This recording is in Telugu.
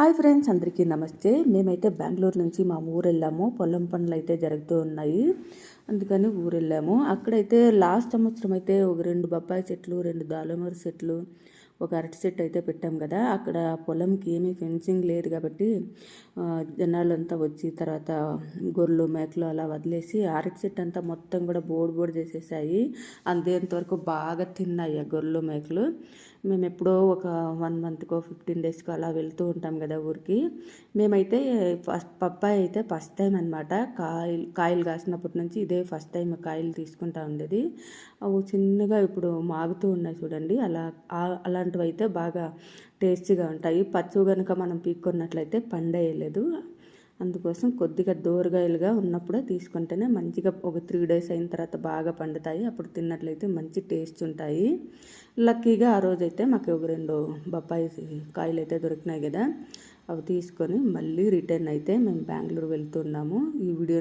హాయ్ ఫ్రెండ్స్ అందరికీ నమస్తే. మేమైతే బెంగళూరు నుంచి మా ఊరు వెళ్ళాము పొలం పనులు అయితే జరుగుతూ ఉన్నాయి. అందుకని ఊరు వెళ్ళాము అక్కడైతే లాస్ట్ సంవత్సరం అయితే ఒక రెండు బొప్పాయి చెట్లు రెండు దాలమర చెట్లు ఒక అరటి చెట్టు అయితే పెట్టాం కదా అక్కడ పొలంకి ఏమీ ఫెన్సింగ్ లేదు కాబట్టి జనాలంతా వచ్చి తర్వాత గొర్రెలు మేకలు అలా వదిలేసి అరటి చెట్టు అంతా మొత్తం కూడా బోర్డు బోర్డు చేసేసాయి. అంతేంతవరకు బాగా తిన్నాయి ఆ గొర్రెలు మేకలు. మేము ఎప్పుడో ఒక వన్ మంత్కో ఫిఫ్టీన్ డేస్కో అలా వెళ్తూ ఉంటాం కదా ఊరికి. మేమైతే ఫస్ట్ పప్పాయి అయితే ఫస్ట్ టైం అనమాట కాయలు కాయలు కాసినప్పటి నుంచి ఇదే ఫస్ట్ టైం కాయలు తీసుకుంటా ఉండేది. అవి చిన్నగా ఇప్పుడు మాగుతూ ఉన్నాయి చూడండి. అలా అలాంటివి అయితే బాగా టేస్టీగా ఉంటాయి. పచ్చు కనుక మనం పీక్కున్నట్లయితే పండేయలేదు. అందుకోసం కొద్దిగా దోరగాయలుగా ఉన్నప్పుడే తీసుకుంటేనే మంచిగా ఒక త్రీ డేస్ అయిన తర్వాత బాగా పండుతాయి. అప్పుడు తిన్నట్లయితే మంచి టేస్ట్ ఉంటాయి. లక్కీగా ఆ రోజైతే మాకు ఒక రెండు బొప్పాయి కాయలు అయితే దొరికినాయి కదా. అవి తీసుకొని మళ్ళీ రిటర్న్ అయితే మేము బెంగళూరు వెళ్తున్నాము. ఈ వీడియో